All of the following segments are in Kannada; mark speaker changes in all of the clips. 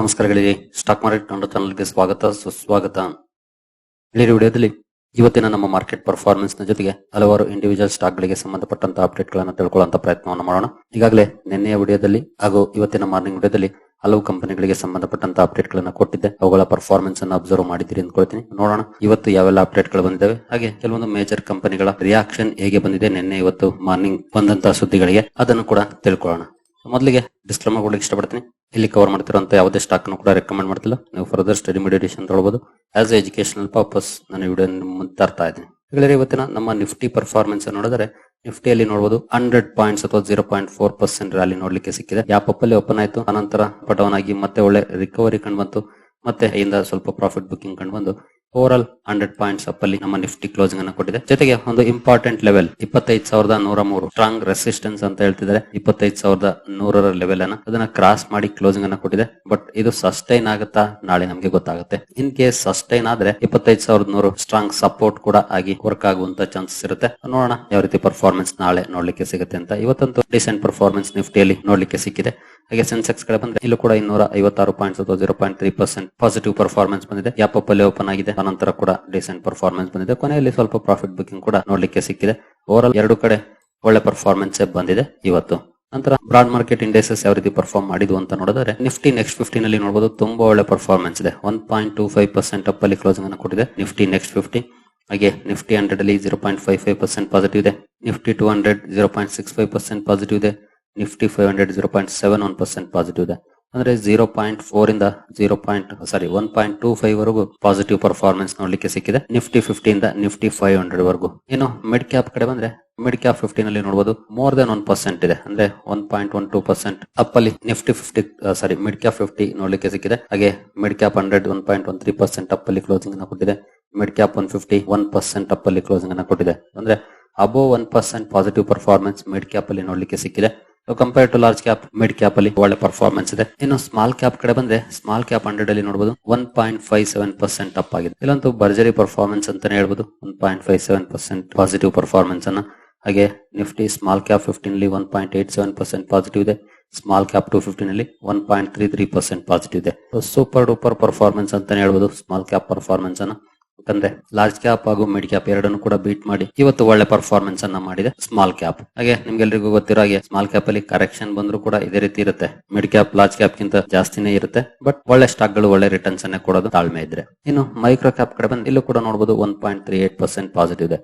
Speaker 1: ನಮಸ್ಕಾರಗಳಿಗೆ ಸ್ಟಾಕ್ ಮಾರ್ಕೆಟ್ ಕನ್ನಡ ಚಾನಲ್ಗೆ ಸ್ವಾಗತ, ಸುಸ್ವಾಗತ. ಈ ವಿಡಿಯೋದಲ್ಲಿ ಇವತ್ತಿನ ನಮ್ಮ ಮಾರ್ಕೆಟ್ ಪರ್ಫಾರ್ಮೆನ್ಸ್ನ ಜೊತೆಗೆ ಹಲವಾರು ಇಂಡಿವಿಜುವಲ್ ಸ್ಟಾಕ್ ಗಳಿಗೆ ಸಂಬಂಧಪಟ್ಟಂತ ಅಪ್ಡೇಟ್ಗಳನ್ನು ತಿಳ್ಕೊಳ್ಳುವಂತ ಪ್ರಯತ್ನವನ್ನು ಮಾಡೋಣ. ಈಗಾಗಲೇ ನಿನ್ನೆಯ ವಿಡಿಯೋದಲ್ಲಿ ಹಾಗೂ ಇವತ್ತಿನ ಮಾರ್ನಿಂಗ್ ವಿಡಿಯೋದಲ್ಲಿ ಹಲವು ಕಂಪನಿಗಳಿಗೆ ಸಂಬಂಧಪಟ್ಟಂತ ಅಪ್ಡೇಟ್ ಗಳನ್ನ ಕೊಟ್ಟಿದ್ದೆ. ಅವುಗಳ ಪರ್ಫಾರ್ಮೆನ್ಸ್ ಅನ್ನು ಅಬ್ಸರ್ವ್ ಮಾಡಿದ್ದೀರಿ ಅಂದ್ಕೊಳ್ತೀನಿ ನೋಡೋಣ ಇವತ್ತು ಯಾವೆಲ್ಲ ಅಪ್ಡೇಟ್ಗಳು ಬಂದಿದ್ದಾವೆ. ಹಾಗೆ ಕೆಲವೊಂದು ಮೇಜರ್ ಕಂಪನಿಗಳ ರಿಯಾಕ್ಷನ್ ಹೇಗೆ ಬಂದಿದೆ ನಿನ್ನೆ ಇವತ್ತು ಮಾರ್ನಿಂಗ್ ಬಂದಂತಹ ಸುದ್ದಿಗಳಿಗೆ ಅದನ್ನು ಕೂಡ ತಿಳ್ಕೊಳ್ಳೋಣ. ಮೊದಲಿಗೆ ಡಿಸ್ಕ್ಲಮ ಕೊಡ್ಲಿಕ್ಕೆ ಇಷ್ಟಪಡ್ತೀನಿ. ಇಲ್ಲಿ ಕವರ್ ಮಾಡ್ತಿರೋಂಥ ಯಾವುದೇ ಸ್ಟಾಕ್ ಅನ್ನು ಕೂಡ ರೆಕಮೆಂಡ್ ಮಾಡ್ತಿಲ್ಲ. ನೀವು ಫರ್ದರ್ ಸ್ಟಡಿ ಮೆಡಿಟೇಷನ್ ತೊಗೊಳ್ಬಹುದು ಆಸ್ ಎಜುಕೇಶನಲ್ ಪರ್ಪಸ್ ನಾನು ವಿಡಿಯೋ ತರ್ತಾ ಇದ್ದೀನಿ. ಹೇಳಿದ್ರೆ ಇವತ್ತಿನ ನಮ್ಮ ನಿಫ್ಟಿ ಪರ್ಫಾರ್ಮೆನ್ಸ್ ನೋಡಿದ್ರೆ ನಿಫ್ಟಿಯಲ್ಲಿ ನೋಡಬಹುದು ಹಂಡ್ರೆಡ್ ಪಾಯಿಂಟ್ಸ್ ಅಥವಾ zero point four percent rally ನೋಡ್ಲಿಕ್ಕೆ ಸಿಕ್ಕಿದೆ. ಯಾಪ್ ಅಲ್ಲಿ ಓಪನ್ ಆಯಿತು. ಅನಂತರ ಪಟೌನ್ ಆಗಿ ಮತ್ತೆ ಒಳ್ಳೆ ರಿಕವರಿ ಕಂಡು ಬಂತು. ಮತ್ತೆ ಇಂದ ಸ್ವಲ್ಪ ಪ್ರಾಫಿಟ್ ಬುಕಿಂಗ್ ಕಂಡು ಬಂದು ಓವರ್ ಹಂಡ್ರೆಡ್ ಪಾಯಿಂಟ್ಸ್ ಅಪ್ ಅಲ್ಲಿ ನಮ್ಮ ನಿಫ್ಟಿ ಕ್ಲೋಸಿಂಗ್ ಅನ್ನು ಕೊಟ್ಟಿದೆ. ಜೊತೆಗೆ ಒಂದು ಇಂಪಾರ್ಟೆಂಟ್ ಲೆವೆಲ್ ಇಪ್ಪತ್ತೈದು ಸಾವಿರದ ನೂರ ಮೂರು. ಸ್ಟ್ರಾಂಗ್ ರೆಸಿಸ್ಟೆನ್ಸ್ ಅಂತ ಹೇಳ್ತಿದ್ದಾರೆ. ಇಪ್ಪತ್ತೈದು ಸಾವಿರದ ನೂರರ ಲೆವೆಲ್ ಅನ್ನ ಅದನ್ನ ಕ್ರಾಸ್ ಮಾಡಿ ಕ್ಲೋಸಿಂಗ್ ಅನ್ನ ಕೊಟ್ಟಿದೆ. ಬಟ್ ಇದು ಸಸ್ಟೈನ್ ಆಗುತ್ತಾ? ನಾಳೆ ನಮಗೆ ಗೊತ್ತಾಗುತ್ತೆ. ಇನ್ ಕೇಸ್ ಸಸ್ಟೈನ್ ಆದ್ರೆ ಇಪ್ಪತ್ತೈದು ಸಾವಿರದ ನೂರು ಸ್ಟ್ರಾಂಗ್ ಸಪೋರ್ಟ್ ಕೂಡ ಆಗಿ ವರ್ಕ್ ಆಗುವಂತ ಚಾನ್ಸಸ್ ಇರುತ್ತೆ. ನೋಡೋಣ ಯಾವ ರೀತಿ ಪರ್ಫಾರ್ಮೆನ್ಸ್ ನಾಳೆ ನೋಡ್ಲಿಕ್ಕೆ ಸಿಗುತ್ತೆ ಅಂತ. ಇವತ್ತಂತೂ ಡಿಸೆಂಟ್ ಪರ್ಫಾರ್ಮೆನ್ಸ್ ನಿಫ್ಟಿಯಲ್ಲಿ ನೋಡ್ಲಿಕ್ಕೆ ಸಿಕ್ಕಿದೆ. ಹಾಗೆ ಸೆನ್ಸೆಕ್ಸ್ ಕಡೆ ಬಂದ್ರೆ ಇಲ್ಲೂ ಕೂಡ ಇನ್ನೂರ ಐವತ್ತಾರು ಪಾಯಿಂಟ್ಸ್ ಅಥವಾ zero point three percent positive performance ಬಂದಿದೆ. ಯಾಪ್ ಅಲ್ಲಿ ಓಪನ್ ಆಗಿದೆ. ಅನಂತರ ಕೂಡ ಡಿಸೆಂಟ್ ಪರ್ಫಾರ್ಮೆನ್ಸ್ ಬಂದಿದೆ. ಕೊನೆಯಲ್ಲಿ ಸ್ವಲ್ಪ ಪ್ರಾಫಿಟ್ ಬುಕಿಂಗ್ ಕೂಡ ನೋಡ್ಲಿಕ್ಕೆ ಸಿಕ್ಕಿದೆ. ಓವರ್ ಆಲ್ ಎರಡು ಕಡೆ ಒಳ್ಳೆ ಪರ್ಫಾರ್ಮೆನ್ಸ್ ಬಂದಿದೆ ಇವತ್ತು. ನಂತರ ಬ್ರಾಡ್ ಮಾರ್ಕೆಟ್ ಇಂಡೆಕ್ಸಸ್ ಯಾವ ರೀತಿ ಪರ್ಫಾರ್ಮ್ ಮಾಡಿದ್ವು ಅಂತ ನೋಡಿದ್ರೆ ನಿಫ್ಟಿ ನೆಕ್ಸ್ಟ್ ಫಿಫ್ಟಿನ್ ಅಲ್ಲಿ ನೋಡಬಹುದು ತುಂಬಾ ಒಳ್ಳೆ ಪರ್ಫಾರ್ಮೆನ್ಸ್ ಇದೆ. One point two five percent up ಅಲ್ಲಿ ಕ್ಲೋಸಿಂಗ್ ಅನ್ನು ಕೊಟ್ಟಿದೆ ನಿಫ್ಟಿ ನೆಕ್ಸ್ಟ್ ಫಿಫ್ಟಿ ಹಾಗೆ ನಿಫ್ಟಿ ಹಂಡ್ರೆಡ್ ಅಲ್ಲಿ zero point five five percent positive ಇದೆ. Nifty two hundred zero point six five percent positive ಇದೆ. Nifty five hundred zero point seven one percent positive ಇದೆ. ಅಂದ್ರೆ ಜೀರೋ ಪಾಯಿಂಟ್ ಫೋರ್ ಇಂದ zero point sorry one point two five ವರೆಗೂ ಪಾಸಿಟಿವ್ ಪರ್ಫಾರ್ಮೆನ್ಸ್ ನೋಡ್ಲಿಕ್ಕೆ ಸಿಕ್ಕಿದೆ. ನಿಫ್ಟಿ ಫಿಫ್ಟಿ ಇಂದ ನಿಫ್ಟಿ ಫೈವ್ ಹಂಡ್ರೆಡ್ ವರೆಗೂ. ಇನ್ನು ಮಿಡ್ ಕ್ಯಾಪ್ ಕಡೆ ಬಂದ್ರೆ ಮಿಡ್ ಕ್ಯಾಪ್ ಫಿಫ್ಟಿ ನಲ್ಲಿ ನೋಡಬಹುದು ಮೋರ್ ದನ್ ಒನ್ ಪರ್ಸೆಂಟ್ ಇದೆ. ಅಂದ್ರೆ one point one two percent up ಅಲ್ಲಿ Nifty fifty sorry mid cap fifty ನೋಡ್ಲಿಕ್ಕೆ ಸಿಕ್ಕಿದೆ. ಹಾಗೆ mid cap hundred one point one three percent up ಅಲ್ಲಿ ಕ್ಲೋಸಿಂಗ್ ಅನ್ನ ಕೊಟ್ಟಿದೆ. Mid cap one fifty one percent up ಅಲ್ಲಿ ಕ್ಲೋಸಿಂಗ್ ಅನ್ನ ಕೊಟ್ಟಿದೆ. ಅಂದ್ರೆ above one percent positive performance mid cap ಅಲ್ಲಿ ನೋಡ್ಲಿಕ್ಕೆ ಸಿಕ್ಕಿದೆ. Compare to large cap mid cap ಅಲ್ಲಿ ಒಳ್ಳೆ ಪರ್ಫಾರ್ಮೆನ್ಸ್ ಇದೆ. ಇನ್ನು ಸ್ಮಾಲ್ ಕ್ಯಾಪ್ ಕಡೆ ಬಂದ್ರೆ ಸ್ಮಾಲ್ ಕ್ಯಾಪ್ ಹಂಡ್ರೆಡ್ ಅಲ್ಲಿ ನೋಡಬಹುದು one point five seven percent up ಆಗಿದೆ. ಇಲ್ಲಂತೂ ಭರ್ಜರಿ ಪರ್ಫಾರ್ಮೆನ್ಸ್ ಅಂತಾನೆ ಹೇಳ್ಬೋದು one point five seven percent positive performance ಅನ್ನ. ಹಾಗೆ ನಿಫ್ಟಿ ಸ್ಮಾಲ್ ಕ್ಯಾಪ್ ಫಿಫ್ಟೀನ್ ಅಲ್ಲಿ one point eight seven percent positive ಇದೆ ಸ್ಮಾಲ್ ಕ್ಯಾಪ್ ಟು ಫಿಫ್ಟೀನ್ ಅಲ್ಲಿ one point three three percent positive ಇದೆ. ಸೂಪರ್ ಡೂಪರ್ ಪರ್ಫಾರ್ಮೆನ್ಸ್ ಅಂತಾನೆ ಹೇಳ್ಬೋದು ಸ್ಮಾಲ್ ಕ್ಯಾಪ್ ಪರ್ಫಾರ್ಮೆನ್ಸ್ ಅನ್ನ. ಯಾಕಂದ್ರೆ ಲಾರ್ಜ್ ಕ್ಯಾಪ್ ಹಾಗೂ ಮಿಡ್ ಕ್ಯಾಪ್ ಎರಡನ್ನು ಕೂಡ ಬೀಟ್ ಮಾಡಿ ಇವತ್ತು ಒಳ್ಳೆ ಪರ್ಫಾರ್ಮೆನ್ಸ್ ಅನ್ನ ಮಾಡಿದೆ ಸ್ಮಾಲ್ ಕ್ಯಾಪ್ ಹಾಗೆ ನಿಮ್ಗೆಲ್ರಿಗೂ ಗೊತ್ತಿರೋ ಹಾಗೆ ಸ್ಮಾಲ್ ಕ್ಯಾಪ್ ಅಲ್ಲಿ ಕರೆಕ್ಷನ್ ಬಂದ್ರು ಕೂಡ ಇದೇ ರೀತಿ ಇರುತ್ತೆ. ಮಿಡ್ ಕ್ಯಾಪ್ ಲಾರ್ಜ್ ಕ್ಯಾಪ್ ಗಿಂತ ಜಾಸ್ತಿನೇ ಇರುತ್ತೆ. ಬಟ್ ಒಳ್ಳೆ ಸ್ಟಾಕ್ಗಳು, ಒಳ್ಳೆ ರಿಟರ್ನ್ಸ್ ಅನ್ನೇ ಕೊಡೋದು ತಾಳ್ಮೆ ಇದ್ರೆ. ಇನ್ನು ಮೈಕ್ರೋ ಕ್ಯಾಪ್ ಕಡೆ ಬಂದು ಇಲ್ಲೂ ಕೂಡ ನೋಡಬಹುದು one point three eight percent positive ಇದೆ.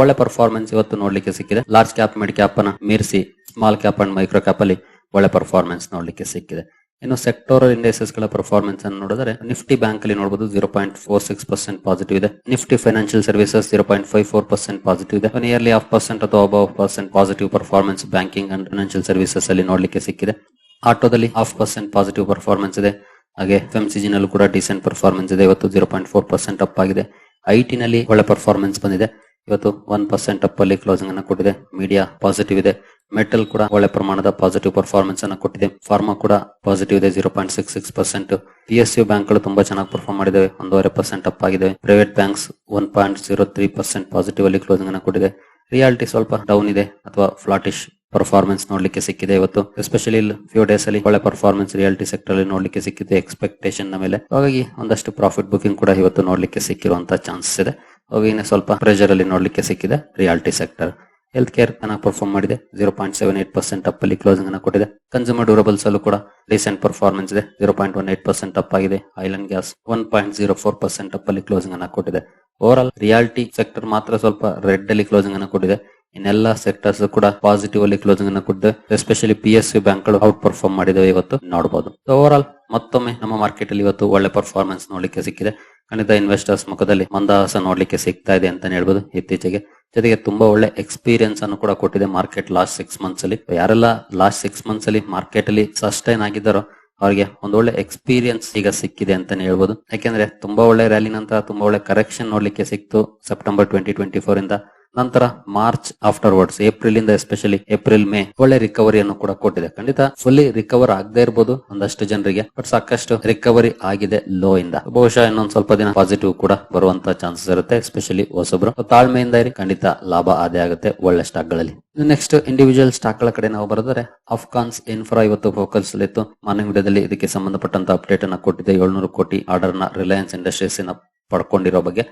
Speaker 1: ಒಳ್ಳೆ ಪರ್ಫಾರ್ಮೆನ್ಸ್ ಇವತ್ತು ನೋಡ್ಲಿಕ್ಕೆ ಸಿಕ್ಕಿದೆ. ಲಾರ್ಜ್ ಕ್ಯಾಪ್ ಮಿಡ್ ಕ್ಯಾಪ್ ಅನ್ನ ಮೀರಿಸಿ small cap and micro cap ಅಲ್ಲಿ ಒಳ್ಳೆ ಪರ್ಫಾರ್ಮೆನ್ಸ್ ನೋಡ್ಲಿಕ್ಕೆ ಸಿಕ್ಕಿದೆ. ಇನ್ನು ಸೆಕ್ಟೋರಲ್ ಇಂಡೆಕ್ಸಸ್ಗಳ ಪರ್ಫಾರ್ಮೆನ್ಸ್ ಅನ್ನು ನೋಡಿದ್ರೆ ನಿಫ್ಟಿ ಬ್ಯಾಂಕ್ ಅಲ್ಲಿ ನೋಡಬಹುದು zero point four six percent positive ಇದೆ. Nifty financial services zero point five four percent positive ಇದೆ. ನಿಯರ್ಲಿ ಹಾಫ್ ಪರ್ಸೆಂಟ್ ಅಥವಾ above percent positive performance banking and financial services ಅಲ್ಲಿ ನೋಡಲಿಕ್ಕೆ ಸಿಕ್ಕಿದೆ. ಆಟೋದಲ್ಲಿ ಹಾಫ್ ಪರ್ಸೆಂಟ್ ಪಾಸಿಟಿವ್ ಪರ್ಫಾರ್ಮೆನ್ಸ್ ಇದೆ. ಹಾಗೆ ಎಫ್ ಎಫ್ಎಂಸಿಜಿ ನಲ್ಲೂ ಕೂಡ ಡಿಸೆಂಟ್ ಪರ್ಫಾರ್ಮೆನ್ಸ್ ಇದೆ. ಇವತ್ತು zero point four percent up ಆಗಿದೆ. ಐಟಿ ನಲ್ಲಿ ಒಳ್ಳೆ ಪರ್ಫಾರ್ಮೆನ್ಸ್ ಬಂದಿದೆ. ಇವತ್ತು ಒನ್ ಪರ್ಸೆಂಟ್ ಅಪ್ ಅಲ್ಲಿ ಕ್ಲೋಸಿಂಗ್ ಅನ್ನು ಕೊಟ್ಟಿದೆ. ಮೀಡಿಯಾ ಪಾಸಿಟಿವ್ ಇದೆ. ಮೆಟಲ್ ಕೂಡ ಒಳ್ಳೆ ಪ್ರಮಾಣದ ಪಾಸಿಟಿವ್ ಪರ್ಫಾರ್ಮೆನ್ಸ್ ಅನ್ನು ಕೊಟ್ಟಿದೆ. ಫಾರ್ಮಾ ಕೂಡ ಪಾಸಿಟಿವ್ ಇದೆ zero point six six percent P S U ಬ್ಯಾಂಕ್ಗಳು ತುಂಬಾ ಚೆನ್ನಾಗಿ ಪರ್ಫಾರ್ಮ್ ಮಾಡಿದೆ ಒಂದೂವರೆ ಪರ್ಸೆಂಟ್ ಅಪ್ ಆಗಿದೆ private banks one point zero three percent positive ಅಲ್ಲಿ ಕ್ಲೋಸಿಂಗ್ ಅನ್ನು ಕೊಟ್ಟಿದೆ. ರಿಯಾಲಿಟಿ ಸ್ವಲ್ಪ ಡೌನ್ ಇದೆ, ಅಥವಾ ಫ್ಲಾಟಿಶ್ ಪರ್ಫಾರ್ಮೆನ್ಸ್ ನೋಡ್ಲಿಕ್ಕೆ ಸಿಕ್ಕಿದೆ ಇವತ್ತು. ಎಸ್ಪೆಷಲಿ ಫ್ಯೂ ಡೇಸ್ ಅಲ್ಲಿ ಒಳ್ಳೆ ಪರ್ಫಾರ್ಮೆನ್ಸ್ ರಿಯಾಲಿಟಿ ಸೆಕ್ಟರ್ ಅಲ್ಲಿ ನೋಡ್ಲಿಕ್ಕೆ ಸಿಕ್ಕಿದೆ ಎಕ್ಸ್ಪೆಕ್ಟೇಷನ್ನ ಮೇಲೆ. ಹಾಗಾಗಿ ಒಂದಷ್ಟು ಪ್ರಾಫಿಟ್ ಬುಕಿಂಗ್ ಕೂಡ ಇವತ್ತು ನೋಡ್ಲಿಕ್ಕೆ ಸಿಕ್ಕಿರುವಂತ ಚಾನ್ಸಸ್ ಇದೆ. ಹಾಗೆ ಸ್ವಲ್ಪ ಪ್ರೆಷರ್ ಅಲ್ಲಿ ನೋಡ್ಲಿಕ್ಕೆ ಸಿಕ್ಕಿದೆ ರಿಯಾಲಿಟಿ ಸೆಕ್ಟರ್ ಹೆಲ್ತ್ ಕೇರ್ ಚೆನ್ನಾಗಿ ಪರ್ಫಾರ್ಮ್ ಮಾಡಿದೆ. Zero point seven eight percent up ಅಲ್ಲಿ ಕ್ಲೋಸಿಂಗ್ ಅನ್ನು ಕೊಟ್ಟಿದೆ. ಕನ್ಸ್ಯೂಮರ್ ಡ್ಯೂರಬಲ್ಸ್ ಅಲ್ಲೂ ಕೂಡ ರೀಸೆಂಟ್ ಪರ್ಫಾರ್ಮೆನ್ಸ್ ಇದೆ. Zero point one eight percent up ಆಗಿದೆ. Oil and gas one point zero four percent up ಅಲ್ಲಿ ಕ್ಲೋಸಿಂಗ್ ಅನ್ನು ಕೊಟ್ಟಿದೆ. ಓವರ್ ಆಲ್ ರಿಯಾಲಿಟಿ ಸೆಕ್ಟರ್ ಮಾತ್ರ ಸ್ವಲ್ಪ ರೆಡ್ ಅಲ್ಲಿ ಕ್ಲೋಸಿಂಗ್ ಅನ್ನು ಕೊಟ್ಟಿದೆ. ಇನ್ನೆಲ್ಲ ಸೆಕ್ಟರ್ಸ್ ಕೂಡ ಪಾಸಿಟಿವ್ ಅಲ್ಲಿ ಕ್ಲೋಸಿಂಗ್ ಅನ್ನು ಕೊಟ್ಟಿದೆ. ಎಸ್ಪೆಷಲಿ ಪಿ ಎಸ್ ಬ್ಯಾಂಕ್ಗಳು ಔಟ್ ಪರ್ಫಾರ್ಮ್ ಮಾಡಿದವೆ ಇವತ್ತು. ನೋಡಬಹುದು ಓವರ್ ಆಲ್ ಮತ್ತೊಮ್ಮೆ ನಮ್ಮ ಮಾರ್ಕೆಟ್ ಅಲ್ಲಿ ಇವತ್ತು ಒಳ್ಳೆ ಪರ್ಫಾರ್ಮೆನ್ಸ್ ನೋಡ್ಲಿಕ್ಕೆ ಸಿಕ್ಕಿದೆ. ಖಂಡಿತ ಇನ್ವೆಸ್ಟರ್ಸ್ ಮುಖದಲ್ಲಿ ಮಂದಹಾಸ ನೋಡ್ಲಿಕ್ಕೆ ಸಿಗ್ತಾ ಇದೆ ಅಂತಾನೆ ಹೇಳ್ಬೋದು. ಇತ್ತೀಚೆಗೆ ಜೊತೆಗೆ ತುಂಬಾ ಒಳ್ಳೆ ಎಕ್ಸ್ಪೀರಿಯನ್ಸ್ ಅನ್ನು ಕೂಡ ಕೊಟ್ಟಿದೆ ಮಾರ್ಕೆಟ್ ಲಾಸ್ಟ್ ಸಿಕ್ಸ್ ಮಂತ್ಸ್ ಅಲ್ಲಿ. ಯಾರೆಲ್ಲ ಲಾಸ್ಟ್ ಸಿಕ್ಸ್ ಮಂತ್ಸ್ ಅಲ್ಲಿ ಮಾರ್ಕೆಟ್ ಅಲ್ಲಿ ಸಸ್ಟೈನ್ ಆಗಿದ್ದಾರೋ ಅವರಿಗೆ ಒಂದು ಒಳ್ಳೆ ಎಕ್ಸ್ಪೀರಿಯನ್ಸ್ ಈಗ ಸಿಕ್ಕಿದೆ ಅಂತಾನೆ ಹೇಳ್ಬೋದು. ಯಾಕೆಂದ್ರೆ ತುಂಬಾ ಒಳ್ಳೆ ರ್ಯಾಲಿ ನಂತರ ತುಂಬಾ ಒಳ್ಳೆ ಕರೆಕ್ಷನ್ ನೋಡ್ಲಿಕ್ಕೆ ಸಿಕ್ತು. ಸೆಪ್ಟೆಂಬರ್ ಟ್ವೆಂಟಿ ಟ್ವೆಂಟಿ ಫೋರ್ ಇಂದ ನಂತರ ಮಾರ್ಚ್ ಆಫ್ಟರ್ ವರ್ಡ್ಸ್ ಏಪ್ರಿಲ್ ಇಂದ ಎಸ್ಪೆಷಲಿ ಏಪ್ರಿಲ್, ಮೇ ಒಳ್ಳೆ ರಿಕವರಿಯನ್ನು ಕೂಡ ಕೊಟ್ಟಿದೆ. ಖಂಡಿತ ಫುಲ್ಲಿ ರಿಕವರ್ ಆಗದೆ ಇರಬಹುದು ಒಂದಷ್ಟು ಜನರಿಗೆ ಬಟ್ ಸಾಕಷ್ಟು ರಿಕವರಿ ಆಗಿದೆ ಲೋ ಇಂದ. ಬಹುಶಃ ಇನ್ನೊಂದ್ ಸ್ವಲ್ಪ ದಿನ ಪಾಸಿಟಿವ್ ಕೂಡ ಬರುವಂತ ಚಾನ್ಸಸ್ ಇರುತ್ತೆ ಎಸ್ಪೆಷಲಿ ಹೊಸಬ್ರು. ತಾಳ್ಮೆಯಿಂದ ಇರಿ, ಖಂಡಿತ ಲಾಭ ಆದೇ ಆಗುತ್ತೆ ಒಳ್ಳೆ ಸ್ಟಾಕ್ಗಳಲ್ಲಿ. ನೆಕ್ಸ್ಟ್ ಇಂಡಿವಿಜುವಲ್ ಸ್ಟಾಕ್ಗಳ ಕಡೆ ನಾವು ಬರೆದರೆ ಅಫ್ಘಾನ್ಸ್ ಇನ್ಫ್ರಾ ಇವತ್ತು ಫೋಕಸ್ ಇತ್ತು. ಮಾರ್ನಿಂಗ್ ವಿಡಿಯೋದಲ್ಲಿ ಇದಕ್ಕೆ ಸಂಬಂಧಪಟ್ಟಂತ ಅಪ್ಡೇಟ್ ಅನ್ನ ಕೊಟ್ಟಿದೆ. ಏಳ್ನೂರು ಕೋಟಿ ಆರ್ಡರ್ನ ರಿಲಯನ್ಸ್ ಇಂಡಸ್ಟ್ರೀಸ್ ಪಡ್ಕೊಂಡಿರೋ ಬಗ್ಗೆ.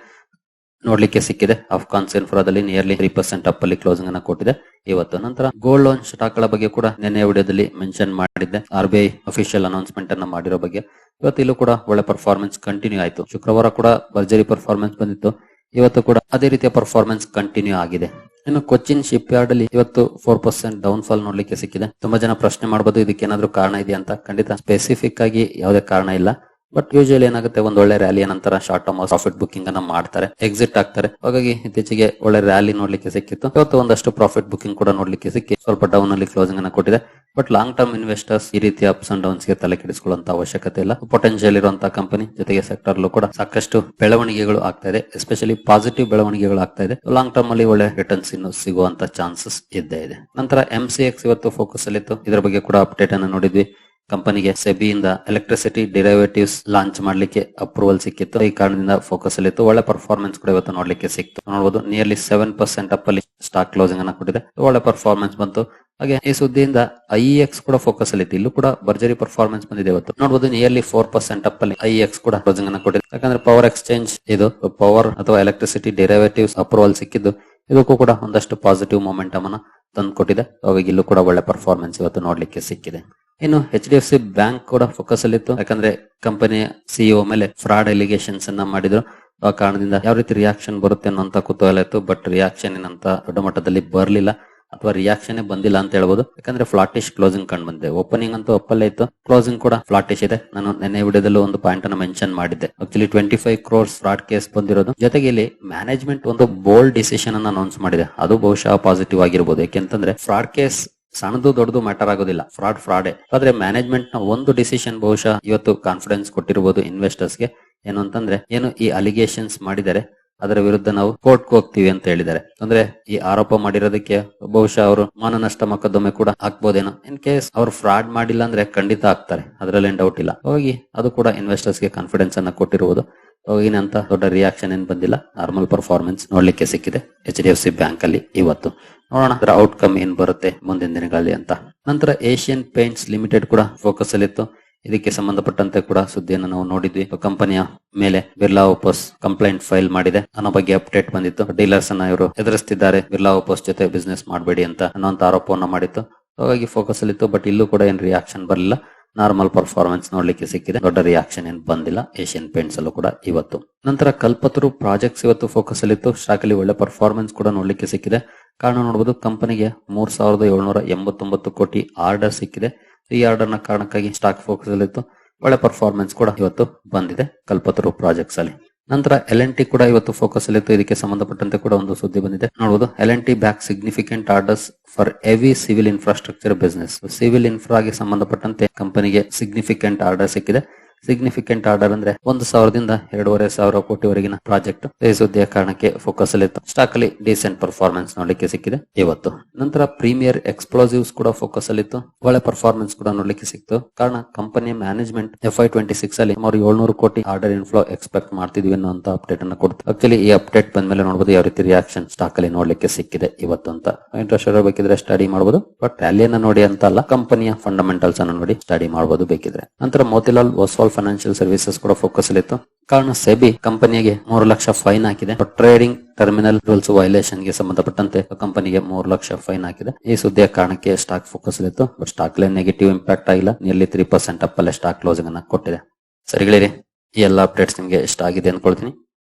Speaker 1: ನೋಡ್ಲಿಕ್ಕೆ ಸಿಕ್ಕಿದೆ. ಅಫ್ಘಾನ್ ಸಿನ್ಫ್ರಾದಲ್ಲಿ ನಿಯರ್ಲಿ ತ್ರೀ ಪರ್ಸೆಂಟ್ ಅಪ್ ಅಲ್ಲಿ ಕ್ಲೋಸಿಂಗ್ ಅನ್ನ ಕೊಟ್ಟಿದೆ. ಇವತ್ತು ನಂತರ ಗೋಲ್ಡ್ ಲೋನ್ ಸ್ಟಾಕ್ಗಳ ಬಗ್ಗೆ ಕೂಡ ನಿನ್ನೆ ವಿಡಿಯೋದಲ್ಲಿ ಮೆನ್ಷನ್ ಮಾಡಿದ್ದೆ. R B I official announcement ಅನ್ನ ಮಾಡಿರೋ ಬಗ್ಗೆ. ಇವತ್ತು ಇಲ್ಲೂ ಕೂಡ ಒಳ್ಳೆ ಪರ್ಫಾರ್ಮೆನ್ಸ್ ಕಂಟಿನ್ಯೂ ಆಯಿತು. ಶುಕ್ರವಾರ ಕೂಡ ಭರ್ಜರಿ ಪರ್ಫಾರ್ಮೆನ್ಸ್ ಬಂದಿತ್ತು. ಇವತ್ತು ಕೂಡ ಅದೇ ರೀತಿಯ ಪರ್ಫಾರ್ಮೆನ್ಸ್ ಕಂಟಿನ್ಯೂ ಆಗಿದೆ. ಇನ್ನು ಕೊಚ್ಚಿನ್ ಶಿಪ್ ಯಾರ್ಡ್ ಅಲ್ಲಿ ಇವತ್ತು ಫೋರ್ ಪರ್ಸೆಂಟ್ ಡೌನ್ ಫಾಲ್ ನೋಡ್ಲಿಕ್ಕೆ ಸಿಕ್ಕಿದೆ. ತುಂಬಾ ಜನ ಪ್ರಶ್ನೆ ಮಾಡಬಹುದು ಇದಕ್ಕೆ ಏನಾದ್ರೂ ಕಾರಣ ಇದೆಯಾ ಅಂತ. ಖಂಡಿತ ಸ್ಪೆಸಿಫಿಕ್ ಆಗಿ ಯಾವುದೇ ಕಾರಣ ಇಲ್ಲ. ಬಟ್ ಯೂಶಲಿ ಏನಾಗುತ್ತೆ? ಒಂದ್ ಒಳ್ಳೆ ರ್ಯಾಲಿಯ ನಂತರ ಶಾರ್ಟ್ ಟರ್ಮ್ ಪ್ರಾಫಿಟ್ ಬುಕಿಂಗ್ ಅನ್ನ ಮಾಡ್ತಾರೆ ಎಕ್ಸಿಟ್ ಆಗ್ತಾರೆ. ಹಾಗಾಗಿ ಇತ್ತೀಚೆಗೆ ಒಳ್ಳೆ ರ್ಯಾಲಿ ನೋಡ್ಲಿಕ್ಕೆ ಸಿಕ್ಕಿತ್ತು. ಇವತ್ತು ಒಂದಷ್ಟು ಪ್ರಾಫಿಟ್ ಬುಕಿಂಗ್ ಕೂಡ ನೋಡ್ಲಿಕ್ಕೆ ಸಿಕ್ಕಿ, ಸ್ವಲ್ಪ ಡೌನ್ ಅಲ್ಲಿ ಕ್ಲೋಸಿಂಗ್ ಅನ್ನ ಕೊಟ್ಟಿದೆ. ಬಟ್ ಲಾಂಗ್ ಟರ್ಮ್ ಇನ್ವೆಸ್ಟರ್ಸ್ ಈ ರೀತಿಯ ಅಪ್ಸ್ ಅಂಡ್ ಡೌನ್ಸ್ಗೆ ತಲೆ ಕೆಡಿಸಿಕೊಳ್ಳುವಂತ ಅವಶ್ಯಕತೆ ಇಲ್ಲ. ಪೊಟೆನ್ಶಿಯಲ್ ಇರುವಂತಹ ಕಂಪನಿ ಜೊತೆಗೆ ಸೆಕ್ಟರ್ ಕೂಡ ಸಾಕಷ್ಟು ಬೆಳವಣಿಗೆಗಳು ಆಗ್ತಾ ಇದೆ. ಎಸ್ಪೆಷಲಿ ಪಾಸಿಟಿವ್ ಬೆಳವಣಿಗೆಗಳು ಆಗ್ತಾ ಇದೆ. ಲಾಂಗ್ ಟರ್ಮ್ ಅಲ್ಲಿ ಒಳ್ಳೆ ರಿಟರ್ನ್ಸ್ ಇನ್ನು ಸಿಗುವಂತ ಚಾನ್ಸಸ್ ಇದ್ದೇ ಇದೆ. ನಂತರ ಎಂ ಸಿ ಇವತ್ತು ಫೋಕಸ್ ಅಲ್ಲಿ ಇತ್ತು ಇದರ ಬಗ್ಗೆ ಕೂಡ ಅಪ್ಡೇಟ್ ಅನ್ನು ನೋಡಿದ್ವಿ. ಕಂಪನಿಗೆ ಸೆಬಿಯಿಂದ ಎಲೆಕ್ಟ್ರಿಸಿಟಿ ಡಿರೈವೇಟಿವ್ಸ್ ಲಾಂಚ್ ಮಾಡ್ಲಿಕ್ಕೆ ಅಪ್ರೂವಲ್ ಸಿಕ್ಕಿತ್ತು. ಈ ಕಾರಣದಿಂದ ಫೋಕಸ್ ಅಲ್ಲಿ ಇತ್ತು ಒಳ್ಳೆ ಪರ್ಫಾರ್ಮೆನ್ಸ್ ಕೂಡ ಇವತ್ತು ನೋಡ್ಲಿಕ್ಕೆ ಸಿಕ್ತು. ನೋಡಬಹುದು ನಿಯರ್ಲಿ ಸೆವೆನ್ ಪರ್ಸೆಂಟ್ ಅಪ್ ಅಲ್ಲಿ ಸ್ಟಾಕ್ ಕ್ಲೋಸಿಂಗ್ ಅನ್ನ ಕೊಟ್ಟಿದೆ. ಒಳ್ಳೆ ಪರ್ಫಾರ್ಮೆನ್ಸ್ ಬಂತು. ಹಾಗೆ ಈ ಸುದ್ದಿಯಿಂದ ಐ ಎಕ್ಸ್ ಕೂಡ ಫೋಕಸ್ ಅಲ್ಲಿ ಇಲ್ಲೂ ಕೂಡ ಭರ್ಜರಿ ಪರ್ಫಾರ್ಮೆನ್ಸ್ ಬಂದಿದೆ ಇವತ್ತು. ನೋಡಬಹುದು ನಿಯರ್ಲಿ ಫೋರ್ ಪರ್ಸೆಂಟ್ ಅಪ್ ಅಲ್ಲಿ ಐ ಎಕ್ಸ್ ಕೂಡ ಕ್ಲೋಸಿಂಗ್ ಅನ್ನ ಕೊಟ್ಟಿದೆ. ಯಾಕಂದ್ರೆ ಪವರ್ ಎಕ್ಸ್ಚೇಂಜ್ ಇದು ಪವರ್ ಅಥವಾ ಎಲೆಕ್ಟ್ರಿಸಿಟಿ ಡಿರೈವೇಟಿವ್ಸ್ ಅಪ್ರೂವಲ್ ಸಿಕ್ಕಿದ್ದು, ಇದಕ್ಕೂ ಕೂಡ ಒಂದಷ್ಟು ಪಾಸಿಟಿವ್ ಮೊಮೆಂಟಮ್ ಅನ್ನ ತಂದು ಕೊಟ್ಟಿದೆ ಹಾಗಾಗಿ ಇಲ್ಲೂ ಕೂಡ ಒಳ್ಳೆ ಪರ್ಫಾರ್ಮೆನ್ಸ್ ಇವತ್ತು ನೋಡ್ಲಿಕ್ಕೆ ಸಿಕ್ಕಿದೆ. ಇನ್ನು H D F C bank ಕೂಡ ಫೋಕಸ್ ಅಲ್ಲಿ ಇತ್ತು. ಯಾಕಂದ್ರೆ ಕಂಪನಿಯ ಸಿಇಒ ಮೇಲೆ ಫ್ರಾಡ್ ಎಲಿಗೇಷನ್ಸ್ ಅನ್ನ ಮಾಡಿದ್ರು. ಆ ಕಾರಣದಿಂದ ಯಾವ ರೀತಿ ರಿಯಾಕ್ಷನ್ ಬರುತ್ತೆ ಅನ್ನೋಂತ ಕುತೂಹಲ ಇತ್ತು. ಬಟ್ ರಿಯಾಕ್ಷನ್ ಏನಂತ ದೊಡ್ಡ ಮಟ್ಟದಲ್ಲಿ ಬರಲಿಲ್ಲ. ಅಥವಾ ರಿಯಾಕ್ಷನ್ ಬಂದಿಲ್ಲ ಅಂತ ಹೇಳ್ಬೋದು. ಯಾಕಂದ್ರೆ ಫ್ಲಾಟಿಶ್ ಕ್ಲೋಸಿಂಗ್ ಕಂಡು ಬಂದಿದೆ. ಓಪನಿಂಗ್ ಅಂತೂ ಅಪ್ಪಲ್ಲೇ ಇತ್ತು. ಕ್ಲೋಸಿಂಗ್ ಕೂಡ ಫ್ಲಾಟಿಶ್ ಇದೆ. ನಾನು ನಿನ್ನೆ ವಿಡಿಯೋದಲ್ಲೂ ಒಂದು ಪಾಯಿಂಟ್ ಅನ್ನು ಮೆನ್ಷನ್ ಮಾಡಿದ್ದೆ. Actually twenty five crores fraud case ಬಂದಿರೋದು. ಜೊತೆಗೆ ಇಲ್ಲಿ ಮ್ಯಾನೇಜ್ಮೆಂಟ್ ಒಂದು ಬೋಲ್ಡ್ ಡಿಸಿಷನ್ ಅನ್ನ ಅನೌನ್ಸ್ ಮಾಡಿದೆ. ಅದು ಬಹುಶಃ ಪಾಸಿಟಿವ್ ಆಗಿರ್ಬೋದು. ಯಾಕೆಂತಂದ್ರೆ ಫ್ರಾಡ್ ಕೇಸ್ ಸಣ್ಣದು ದೊಡ್ಡದು ಮ್ಯಾಟರ್ ಆಗೋದಿಲ್ಲ. ಫ್ರಾಡ್ ಫ್ರಾಡೆ ಆದ್ರೆ ಮ್ಯಾನೇಜ್ಮೆಂಟ್ನ ಒಂದು ಡಿಸಿಷನ್ ಬಹುಶಃ ಇವತ್ತು ಕಾನ್ಫಿಡೆನ್ಸ್ ಕೊಟ್ಟಿರಬಹುದು ಇನ್ವೆಸ್ಟರ್ಸ್ಗೆ. ಏನು ಅಂತಂದ್ರೆ, ಏನು ಈ ಅಲಿಗೇಷನ್ಸ್ ಮಾಡಿದರೆ, ಅದರ ವಿರುದ್ಧ ನಾವು ಕೋರ್ಟ್ ಹೋಗ್ತೀವಿ ಅಂತ ಹೇಳಿದ್ದಾರೆ. ಅಂದ್ರೆ ಈ ಆರೋಪ ಮಾಡಿರೋದಕ್ಕೆ ಬಹುಶಃ ಅವರು ಮಾನನಷ್ಟ ಮೊಕದ್ದಮೆ ಕೂಡ ಹಾಕ್ಬೋದೇನೋ. ಇನ್ ಕೇಸ್ ಅವ್ರು ಫ್ರಾಡ್ ಮಾಡಿಲ್ಲ ಅಂದ್ರೆ ಖಂಡಿತ ಆಗ್ತಾರೆ ಅದರಲ್ಲಿ ಡೌಟ್ ಇಲ್ಲ. ಹೋಗಿ ಅದು ಕೂಡ ಇನ್ವೆಸ್ಟರ್ಸ್ಗೆ ಕಾನ್ಫಿಡೆನ್ಸ್ ಅನ್ನ ಕೊಟ್ಟಿರುವುದು ಹೋಗಿನಂತ ದೊಡ್ಡ ರಿಯಾಕ್ಷನ್ ಏನ್ ಬಂದಿಲ್ಲ. ನಾರ್ಮಲ್ ಪರ್ಫಾರ್ಮೆನ್ಸ್ ನೋಡ್ಲಿಕ್ಕೆ ಸಿಕ್ಕಿದೆ. H D F C bank ಅಲ್ಲಿ ಇವತ್ತು. ನೋಡೋಣ ಅದರ ಔಟ್ಕಮ್ ಏನ್ ಬರುತ್ತೆ ಮುಂದಿನ ದಿನಗಳಲ್ಲಿ ಅಂತ. ನಂತರ ಏಷ್ಯನ್ ಪೇಂಟ್ಸ್ ಲಿಮಿಟೆಡ್ ಕೂಡ ಫೋಕಸ್ ಅಲ್ಲಿತ್ತು ಇದಕ್ಕೆ ಸಂಬಂಧಪಟ್ಟಂತೆ ಕೂಡ ಸುದ್ದಿಯನ್ನು ನಾವು ನೋಡಿದ್ವಿ. ಕಂಪನಿಯ ಮೇಲೆ ಬಿರ್ಲಾ ಓಪೋಸ್ ಕಂಪ್ಲೇಂಟ್ ಫೈಲ್ ಮಾಡಿದೆ. ಅನ್ನೋ ಬಗ್ಗೆ ಅಪ್ಡೇಟ್ ಬಂದಿತ್ತು. ಡೀಲರ್ಸ್ ಅನ್ನ ಇವರು ಎದುರಿಸ್ತಿದ್ದಾರೆ. ಬಿರ್ಲಾ ಓಪೋಸ್ ಜೊತೆ ಬಿಸ್ನೆಸ್ ಮಾಡಬೇಡಿ ಅಂತ ಅನ್ನೋ ಆರೋಪವನ್ನು ಮಾಡಿತ್ತು. ಹಾಗಾಗಿ ಫೋಕಸ್ ಅಲ್ಲಿತ್ತು ಬಟ್ ಇಲ್ಲೂ ಕೂಡ ಏನ್ ರಿಯಾಕ್ಷನ್ ಬರಲಿಲ್ಲ. ನಾರ್ಮಲ್ ಪರ್ಫಾರ್ಮೆನ್ಸ್ ನೋಡ್ಲಿಕ್ಕೆ ಸಿಕ್ಕಿದೆ. ದೊಡ್ಡ ರಿಯಾಕ್ಷನ್ ಏನ್ ಬಂದಿಲ್ಲ. ಏಷ್ಯನ್ ಪೇಂಟ್ಸ್ ಅಲ್ಲೂ ಕೂಡ ಇವತ್ತು. ನಂತರ ಕಲ್ಪತರು ಪ್ರಾಜೆಕ್ಟ್ಸ್ ಇವತ್ತು ಫೋಕಸ್ ಅಲ್ಲಿತ್ತು ಸ್ಟಾಕ್ ಅಲ್ಲಿ ಒಳ್ಳೆ ಪರ್ಫಾರ್ಮೆನ್ಸ್ ಕೂಡ ನೋಡ್ಲಿಕ್ಕೆ ಸಿಕ್ಕಿದೆ. ಕಾರಣ ನೋಡಬಹುದು ಕಂಪನಿಗೆ ಮೂರ್ ಸಾವಿರದ ಏಳ್ನೂರ ಎಂಬತ್ತೊಂಬತ್ತು ಕೋಟಿ ಆರ್ಡರ್ ಸಿಕ್ಕಿದೆ. ಈ ಆರ್ಡರ್ನ ಕಾರಣಕ್ಕಾಗಿ ಸ್ಟಾಕ್ ಫೋಕಸ್ ಅಲ್ಲಿತ್ತು. ಒಳ್ಳೆ ಪರ್ಫಾರ್ಮೆನ್ಸ್ ಕೂಡ ಇವತ್ತು ಬಂದಿದೆ ಕಲ್ಪತರು ಪ್ರಾಜೆಕ್ಟ್ಸ್ ಅಲ್ಲಿ. ನಂತರ ಎಲ್ ಎನ್ ಟಿ ಕೂಡ ಇವತ್ತು ಫೋಕಸ್ ಅಲ್ಲಿತ್ತು ಇದಕ್ಕೆ ಸಂಬಂಧಪಟ್ಟಂತೆ ಕೂಡ ಒಂದು ಸುದ್ದಿ ಬಂದಿದೆ. ನೋಡಬಹುದು L N T back significant orders for EV civil infrastructure business civil ಇನ್ಫ್ರಾಗೆ ಸಂಬಂಧಪಟ್ಟಂತೆ ಕಂಪನಿಗೆ ಸಿಗ್ನಿಫಿಕೆಂಟ್ ಆರ್ಡರ್ ಸಿಕ್ಕಿದೆ. ಸಿಗ್ನಿಫಿಕೆಂಟ್ ಆರ್ಡರ್ ಅಂದ್ರೆ ಒಂದು ಸಾವಿರದಿಂದ ಎರಡೂವರೆ ಸಾವಿರ ಕೋಟಿವರೆಗಿನ ಪ್ರಾಜೆಕ್ಟ್ ಸುದ್ದಿಯ ಕಾರಣಕ್ಕೆ ಫೋಕಸ್ ಅಲ್ಲಿ ಸ್ಟಾಕ್ ಅಲ್ಲಿ ಡೀಸೆಂಟ್ ಪರ್ಫಾರ್ಮೆನ್ಸ್ ನೋಡ್ಲಿಕ್ಕೆ ಸಿಕ್ಕಿದೆ ಇವತ್ತು. ನಂತರ ಪ್ರೀಮಿಯರ್ ಎಕ್ಸ್ಪ್ಲೋಸಿವ್ಸ್ ಕೂಡ ಫೋಕಸ್ ಅಲ್ಲಿತ್ತು ಒಳ್ಳೆ ಪರ್ಫಾರ್ಮೆನ್ಸ್ ಕೂಡ ನೋಡ್ಲಿಕ್ಕೆ ಸಿಕ್ತು. ಕಾರಣ ಕಂಪನಿಯ management F Y twenty six ಅಲ್ಲಿ ಸುಮಾರು ಏಳ್ನೂರು ಕೋಟಿ ಆರ್ಡರ್ ಇನ್ಫ್ಲೋ ಎಕ್ಸ್ಪೆಕ್ಟ್ ಮಾಡ್ತಿದ್ವಿ ಅನ್ನೋ ಅಪ್ಡೇಟ್ ಅನ್ನ ಕೊಡ್ತು. ಆಕ್ಚುಲಿ ಈ ಅಪ್ಡೇಟ್ ಬಂದ ಮೇಲೆ ನೋಡಬಹುದು ಯಾವ ರೀತಿ ರಿಯಾಕ್ಷನ್ ಸ್ಟಾಕ್ ಅಲ್ಲಿ ನೋಡ್ಲಿಕ್ಕೆ ಸಿಕ್ಕಿದೆ ಇವತ್ತು ಅಂತ ಇಂಟ್ರೆಸ್ಟ್ ಬೇಕಿದ್ರೆ ಸ್ಟಡಿ ಮಾಡಬಹುದು ಬಟ್ ರ್ಯಾಲಿಯನ್ನ ನೋಡಿ ಅಂತ ಅಲ್ಲ ಕಂಪನಿಯ ಫಂಡಮೆಂಟಲ್ಸ್ ಅನ್ನು ನೋಡಿ ಸ್ಟಡಿ ಮಾಡಬಹುದು ಬೇಕಿದ್ರೆ. ನಂತರ ಮೋತಿಲಾಲ್ ಒಸ್ವಾಲ್ ಫೈನಾನ್ಷಿಯಲ್ ಸರ್ವಿಸಸ್ ಕೂಡ ಫೋಕಸ್ ಅಲ್ಲಿತ್ತು ಕಾರಣ ಸೆಬಿ ಕಂಪನಿಗೆ ಮೂರು ಲಕ್ಷ ಫೈನ್ ಹಾಕಿದೆ. ಟ್ರೇಡಿಂಗ್ ಟರ್ಮಿನಲ್ ರೂಲ್ಸ್ ವೈಲೇಷನ್ಗೆ ಸಂಬಂಧಪಟ್ಟಂತೆ ಕಂಪನಿಗೆ ಮೂರು ಲಕ್ಷ ಫೈನ್ ಹಾಕಿದೆ. ಈ ಸುದ್ದಿಯ ಕಾರಣಕ್ಕೆ ಸ್ಟಾಕ್ ಫೋಕಸ್ ಅಲ್ಲಿತ್ತು ಬಟ್ ಸ್ಟಾಕ್ ನೆಗೆಟಿವ್ ಇಂಪ್ಯಾಕ್ಟ್ ಆಗಿಲ್ಲ. ನಿಯರ್ಲಿ ತ್ರೀ ಪರ್ಸೆಂಟ್ ಅಪ್ ಅಲ್ಲೇ ಸ್ಟಾಕ್ ಕ್ಲೋಸಿಂಗ್ ಅನ್ನ ಕೊಟ್ಟಿದೆ. ಸರಿಗಳಿರಿ ಈ ಎಲ್ಲಾ ಅಪ್ಡೇಟ್ಸ್ ನಿಮಗೆ ಇಷ್ಟ ಆಗಿದೆ ಅನ್ಕೊಳ್ತೀನಿ.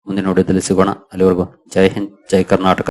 Speaker 1: ಮುಂದಿನ ವಿಡಿಯೋದಲ್ಲಿ ಸಿಗೋಣ. ಅಲ್ಲಿವರೆಗೂ ಜೈ ಹಿಂದ್, ಜೈ ಕರ್ನಾಟಕ.